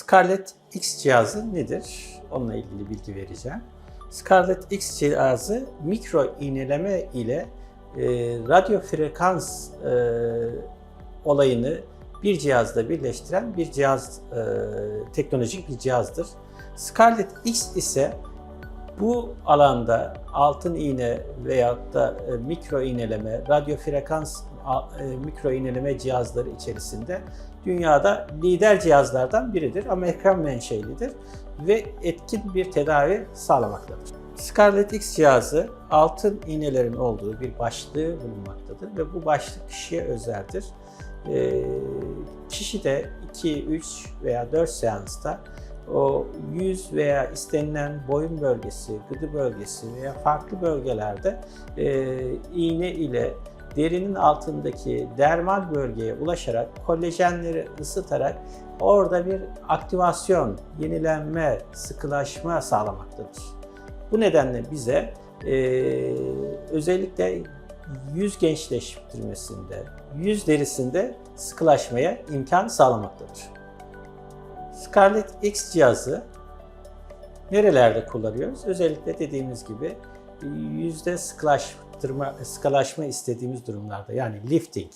Scarlett X cihazı nedir? Onunla ilgili bilgi vereceğim. Scarlett X cihazı mikro iğneleme ile e, radyo frekans e, olayını bir cihazda birleştiren bir cihaz, e, teknolojik bir cihazdır. Scarlett X ise bu alanda altın iğne veyahut da e, mikro iğneleme, radyo frekans mikro iğneleme cihazları içerisinde dünyada lider cihazlardan biridir. Amerikan menşelidir ve etkin bir tedavi sağlamaktadır. Scarlett X cihazı altın iğnelerin olduğu bir başlığı bulunmaktadır ve bu başlık kişiye özeldir. Ee, kişi de 2, 3 veya 4 seansta o yüz veya istenilen boyun bölgesi, gıdı bölgesi veya farklı bölgelerde e, iğne ile derinin altındaki dermal bölgeye ulaşarak kolajenleri ısıtarak orada bir aktivasyon, yenilenme, sıkılaşma sağlamaktadır. Bu nedenle bize e, özellikle yüz gençleştirmesinde, yüz derisinde sıkılaşmaya imkan sağlamaktadır. Scarlett X cihazı nerelerde kullanıyoruz? Özellikle dediğimiz gibi yüzde sıkılaştırma, sıkılaşma istediğimiz durumlarda yani lifting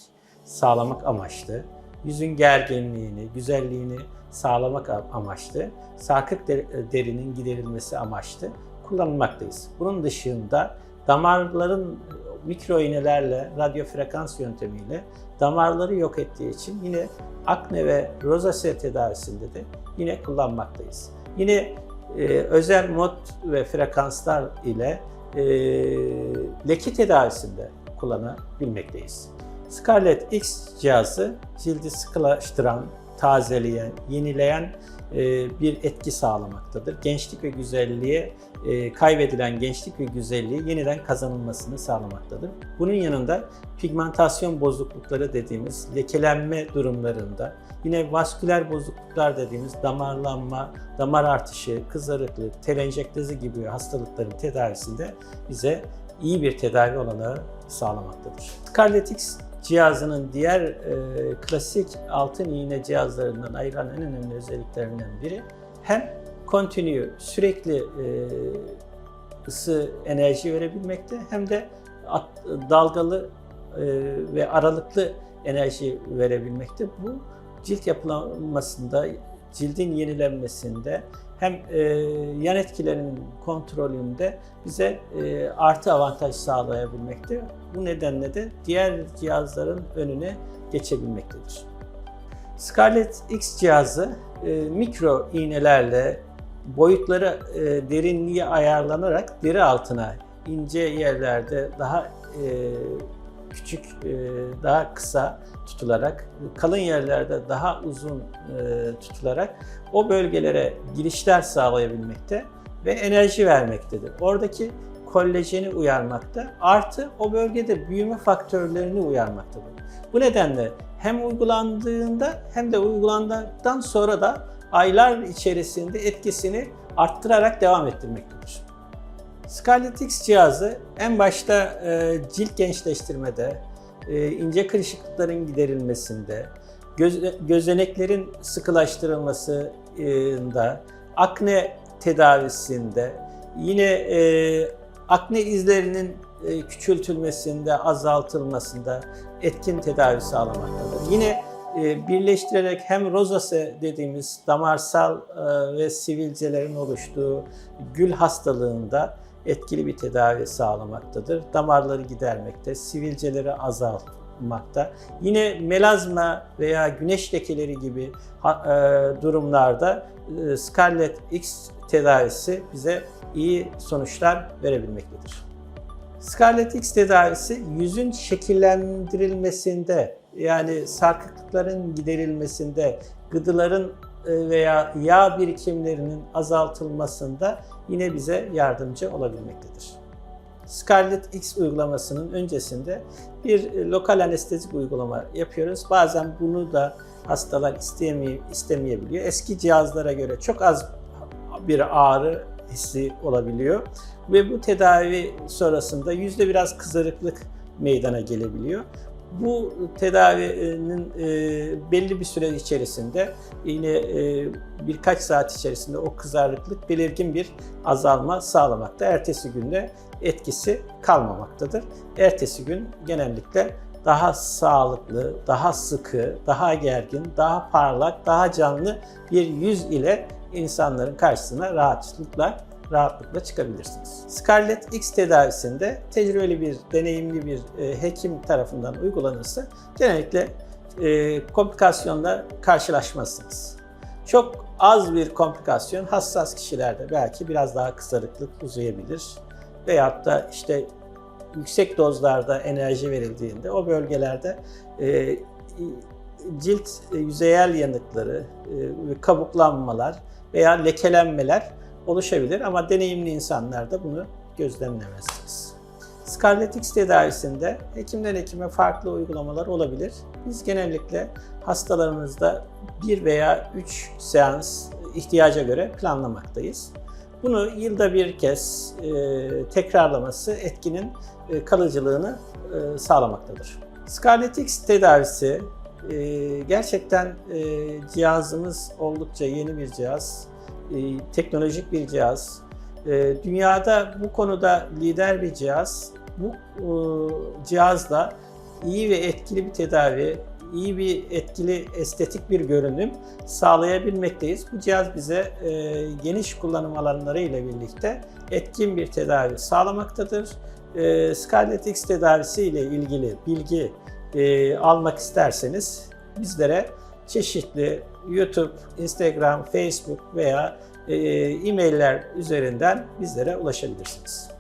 sağlamak amaçlı, yüzün gerginliğini, güzelliğini sağlamak amaçlı, sarkık der- derinin giderilmesi amaçlı kullanılmaktayız. Bunun dışında damarların mikro iğnelerle, radyo frekans yöntemiyle damarları yok ettiği için yine akne ve rozasea tedavisinde de yine kullanmaktayız. Yine e, özel mod ve frekanslar ile e, leke tedavisinde kullanabilmekteyiz. Scarlett X cihazı cildi sıkılaştıran, tazeleyen, yenileyen bir etki sağlamaktadır. Gençlik ve güzelliğe e, kaybedilen gençlik ve güzelliği yeniden kazanılmasını sağlamaktadır. Bunun yanında pigmentasyon bozuklukları dediğimiz lekelenme durumlarında, yine vasküler bozukluklar dediğimiz damarlanma, damar artışı, kızarıklık, telenjektezi gibi hastalıkların tedavisinde bize iyi bir tedavi olanağı sağlamaktadır. Scarlett X cihazının diğer e, klasik altın iğne cihazlarından ayıran en önemli özelliklerinden biri hem continue sürekli e, ısı enerji verebilmekte hem de at- dalgalı e, ve aralıklı enerji verebilmekte. Bu cilt yapılanmasında, cildin yenilenmesinde hem e, yan etkilerinin kontrolünde bize e, artı avantaj sağlayabilmekte. Bu nedenle de diğer cihazların önüne geçebilmektedir. Scarlett X cihazı e, mikro iğnelerle boyutları e, derinliğe ayarlanarak deri altına ince yerlerde daha e, küçük, e, daha kısa tutularak, kalın yerlerde daha uzun e, tutularak o bölgelere girişler sağlayabilmekte ve enerji vermektedir. Oradaki kolajeni uyarmakta, artı o bölgede büyüme faktörlerini uyarmaktadır. Bu nedenle hem uygulandığında hem de uygulandıktan sonra da aylar içerisinde etkisini arttırarak devam ettirmektedir. Scarlett X cihazı en başta e, cilt gençleştirmede, e, ince kırışıklıkların giderilmesinde, göz, gözeneklerin sıkılaştırılmasında, akne tedavisinde, yine e, akne izlerinin e, küçültülmesinde, azaltılmasında etkin tedavi sağlamaktadır. Yine e, birleştirerek hem rozase dediğimiz damarsal e, ve sivilcelerin oluştuğu gül hastalığında etkili bir tedavi sağlamaktadır. Damarları gidermekte, sivilceleri azaltmakta. Yine melazma veya güneş lekeleri gibi e, durumlarda e, Scarlett X tedavisi bize iyi sonuçlar verebilmektedir. Scarlett X tedavisi yüzün şekillendirilmesinde yani sarkıklıkların giderilmesinde, gıdıların veya yağ birikimlerinin azaltılmasında yine bize yardımcı olabilmektedir. Scarlett X uygulamasının öncesinde bir e, lokal anestezik uygulama yapıyoruz. Bazen bunu da hastalar istemeyebiliyor. Eski cihazlara göre çok az bir ağrı hissi olabiliyor ve bu tedavi sonrasında yüzde biraz kızarıklık meydana gelebiliyor. Bu tedavinin e, belli bir süre içerisinde yine e, birkaç saat içerisinde o kızarıklık belirgin bir azalma sağlamakta. Ertesi günde etkisi kalmamaktadır. Ertesi gün genellikle daha sağlıklı, daha sıkı, daha gergin, daha parlak, daha canlı bir yüz ile insanların karşısına rahatlıkla rahatlıkla çıkabilirsiniz. Scarlet X tedavisinde tecrübeli bir, deneyimli bir e, hekim tarafından uygulanırsa genellikle e, komplikasyonla karşılaşmazsınız. Çok az bir komplikasyon hassas kişilerde belki biraz daha kızarıklık uzayabilir. Veyahut da işte yüksek dozlarda enerji verildiğinde o bölgelerde e, cilt e, yüzeyel yanıkları, e, kabuklanmalar veya lekelenmeler oluşabilir ama deneyimli insanlarda bunu gözlemlemezsiniz. Scarlet X tedavisinde hekimden hekime farklı uygulamalar olabilir. Biz genellikle hastalarımızda bir veya üç seans ihtiyaca göre planlamaktayız. Bunu yılda bir kez e, tekrarlaması etkinin e, kalıcılığını e, sağlamaktadır. Scarlet X tedavisi e, gerçekten e, cihazımız oldukça yeni bir cihaz, e, teknolojik bir cihaz. E, dünyada bu konuda lider bir cihaz. Bu e, cihazla iyi ve etkili bir tedavi, iyi bir etkili estetik bir görünüm sağlayabilmekteyiz. Bu cihaz bize e, geniş kullanım alanları ile birlikte etkin bir tedavi sağlamaktadır. E, Scarlet X tedavisi ile ilgili bilgi e, almak isterseniz bizlere çeşitli YouTube, Instagram, Facebook veya e, e-mailler üzerinden bizlere ulaşabilirsiniz.